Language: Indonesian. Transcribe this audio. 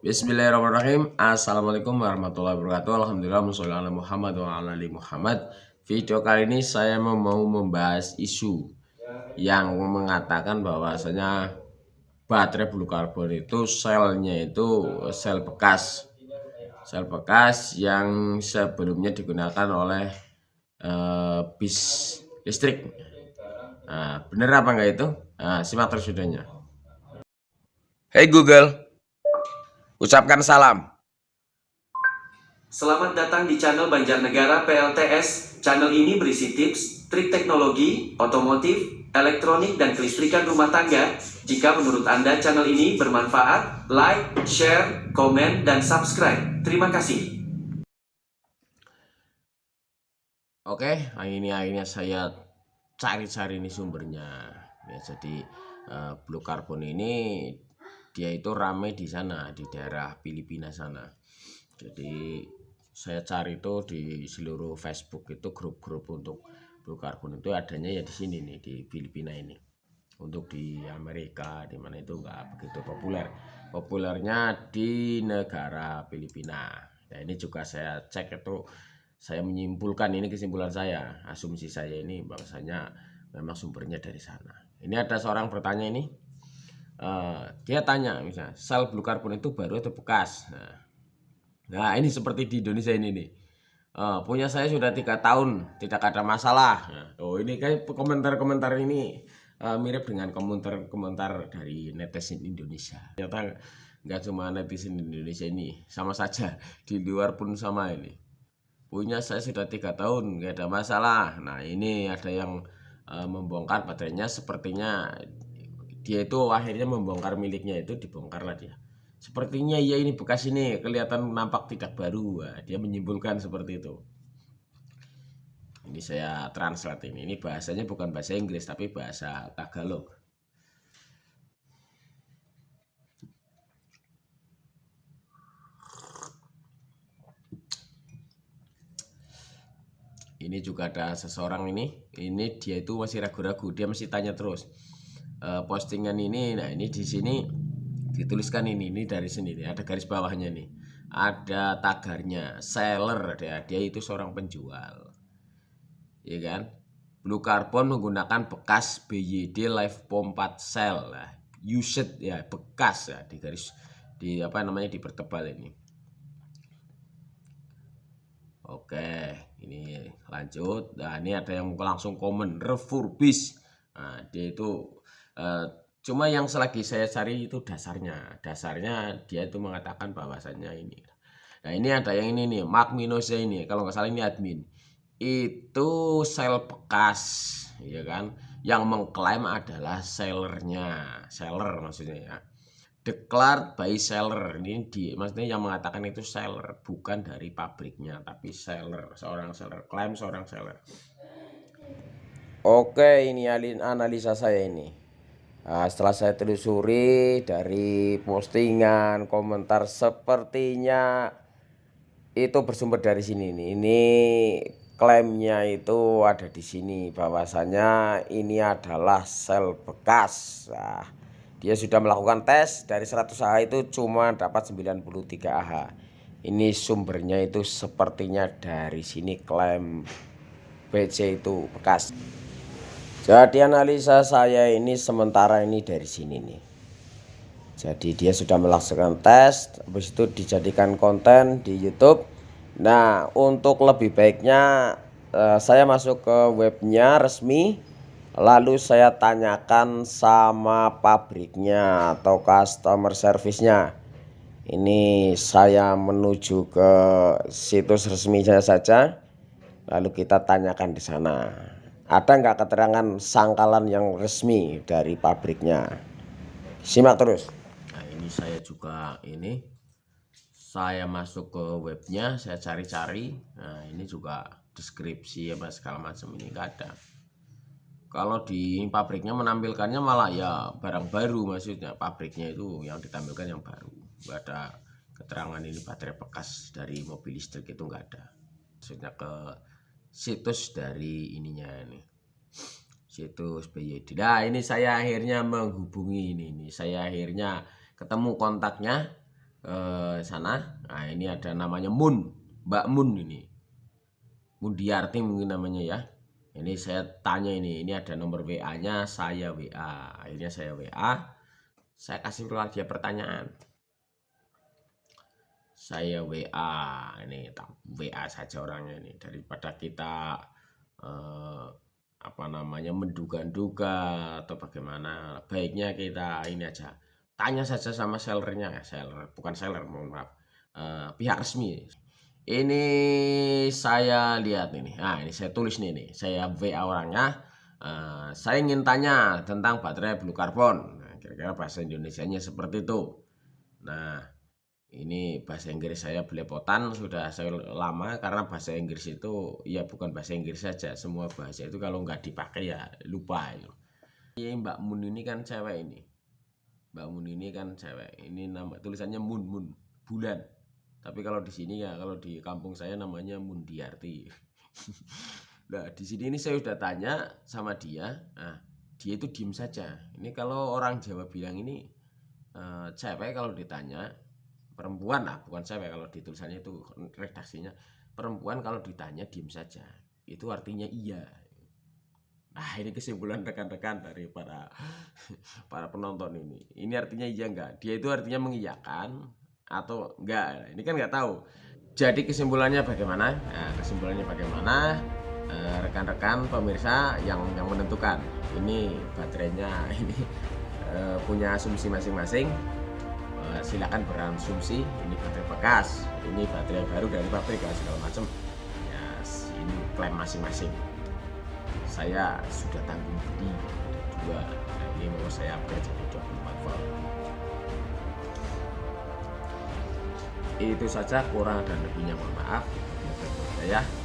Bismillahirrahmanirrahim. Assalamualaikum warahmatullahi wabarakatuh. Alhamdulillah Muhammad Muhammad wa ala ali Muhammad. Video kali ini saya mau membahas isu Yang mengatakan bahwasanya Baterai blue carbon itu selnya itu sel bekas. Sel bekas yang sebelumnya digunakan oleh uh, bis listrik. Nah, bener apa enggak itu? Nah, simak terus videonya. Hey Google, Ucapkan salam. Selamat datang di channel Banjarnegara PLTS. Channel ini berisi tips, trik teknologi, otomotif, elektronik, dan kelistrikan rumah tangga. Jika menurut Anda channel ini bermanfaat, like, share, komen, dan subscribe. Terima kasih. Oke, ini akhirnya saya cari-cari ini sumbernya. Ya, jadi uh, blue carbon ini dia itu ramai di sana di daerah Filipina sana. Jadi saya cari itu di seluruh Facebook itu grup-grup untuk blue carbon itu adanya ya di sini nih di Filipina ini. Untuk di Amerika di mana itu enggak begitu populer. Populernya di negara Filipina. Nah ini juga saya cek itu saya menyimpulkan ini kesimpulan saya. Asumsi saya ini bahwasanya memang sumbernya dari sana. Ini ada seorang bertanya ini uh, dia tanya misalnya sel blue carbon itu baru atau bekas? Nah, nah ini seperti di Indonesia ini nih. Uh, punya saya sudah tiga tahun tidak ada masalah. Nah, oh ini kayak komentar-komentar ini uh, mirip dengan komentar-komentar dari netizen Indonesia. Ternyata nggak cuma netizen Indonesia ini sama saja di luar pun sama ini. Punya saya sudah tiga tahun nggak ada masalah. Nah ini ada yang uh, membongkar baterainya sepertinya dia itu akhirnya membongkar miliknya itu dibongkar lah dia. Sepertinya ya ini bekas ini kelihatan nampak tidak baru. Dia menyimpulkan seperti itu. Ini saya translate ini. Ini bahasanya bukan bahasa Inggris tapi bahasa Tagalog. Ini juga ada seseorang ini. Ini dia itu masih ragu-ragu dia masih tanya terus uh, postingan ini nah ini di sini dituliskan ini ini dari sini ada garis bawahnya nih. Ada tagarnya seller dia dia itu seorang penjual. Ya kan? Blue carbon menggunakan bekas BYD live pompa cell. Lah used ya bekas ya di garis di apa namanya dipertebal ini. Oke ini lanjut. Nah ini ada yang langsung komen refurbish. Nah dia itu Uh, cuma yang selagi saya cari itu dasarnya. Dasarnya dia itu mengatakan bahwasannya ini. Nah ini ada yang ini nih, Mark Minose ini. Kalau nggak salah ini admin. Itu sel bekas, ya kan? Yang mengklaim adalah sellernya, seller maksudnya ya. Declared by seller. Ini di, maksudnya yang mengatakan itu seller, bukan dari pabriknya, tapi seller, seorang seller, klaim seorang seller. Oke, ini analisa saya ini. Nah, setelah saya telusuri dari postingan, komentar sepertinya itu bersumber dari sini nih. Ini klaimnya itu ada di sini bahwasanya ini adalah sel bekas. Nah, dia sudah melakukan tes dari 100 AH itu cuma dapat 93 AH. Ini sumbernya itu sepertinya dari sini klaim BC itu bekas. Jadi analisa saya ini sementara ini dari sini nih. Jadi dia sudah melaksanakan tes, habis itu dijadikan konten di YouTube. Nah, untuk lebih baiknya eh, saya masuk ke webnya resmi, lalu saya tanyakan sama pabriknya atau customer service-nya. Ini saya menuju ke situs resminya saja, lalu kita tanyakan di sana ada nggak keterangan sangkalan yang resmi dari pabriknya? Simak terus. Nah ini saya juga ini saya masuk ke webnya saya cari-cari. Nah ini juga deskripsi apa segala macam ini nggak ada. Kalau di pabriknya menampilkannya malah ya barang baru maksudnya pabriknya itu yang ditampilkan yang baru. Nggak ada keterangan ini baterai bekas dari mobil listrik itu nggak ada. Maksudnya ke situs dari ininya ini situs BYD nah ini saya akhirnya menghubungi ini, ini saya akhirnya ketemu kontaknya eh, sana. Nah, ini ada namanya Mun, Mbak Mun ini. Mundiarti mungkin namanya ya. Ini saya tanya ini, ini ada nomor WA-nya, saya WA. Akhirnya saya WA, saya kasih dia pertanyaan. Saya WA, ini tak WA saja orangnya ini. Daripada kita eh, apa namanya menduga-duga atau bagaimana baiknya kita ini aja. Tanya saja sama sellernya seller bukan seller mohon maaf. Eh, pihak resmi. Ini saya lihat ini. Nah ini saya tulis nih nih saya WA orangnya. Eh, saya ingin tanya tentang baterai blue carbon. Nah, kira-kira bahasa Indonesianya seperti itu. Nah ini bahasa Inggris saya belepotan sudah saya lama karena bahasa Inggris itu ya bukan bahasa Inggris saja semua bahasa itu kalau nggak dipakai ya lupa itu. Ini Mbak Mun ini kan cewek ini. Mbak Mun ini kan cewek. Ini nama tulisannya Mun Mun. Bulan. Tapi kalau di sini ya kalau di kampung saya namanya Mundiarti. Nah di sini ini saya sudah tanya sama dia nah dia itu diem saja. Ini kalau orang Jawa bilang ini eh, cewek kalau ditanya perempuan lah bukan cewek kalau di tulisannya itu redaksinya. Perempuan kalau ditanya diem saja. Itu artinya iya. Nah ini kesimpulan rekan-rekan dari para para penonton ini. Ini artinya iya enggak? Dia itu artinya mengiyakan atau enggak? Ini kan nggak tahu. Jadi kesimpulannya bagaimana? Nah, kesimpulannya bagaimana? Eh, rekan-rekan pemirsa yang yang menentukan. Ini baterainya ini eh, punya asumsi masing-masing Eh, silakan berasumsi ini baterai bekas. Ini baterai baru dari pabrik dan segala macam. Ya ini klaim masing-masing. Saya sudah tanggung budi dua. Nah, ini mau saya upgrade jadi 24 volt. Itu saja kurang dan lebihnya mohon maaf. Hidayah.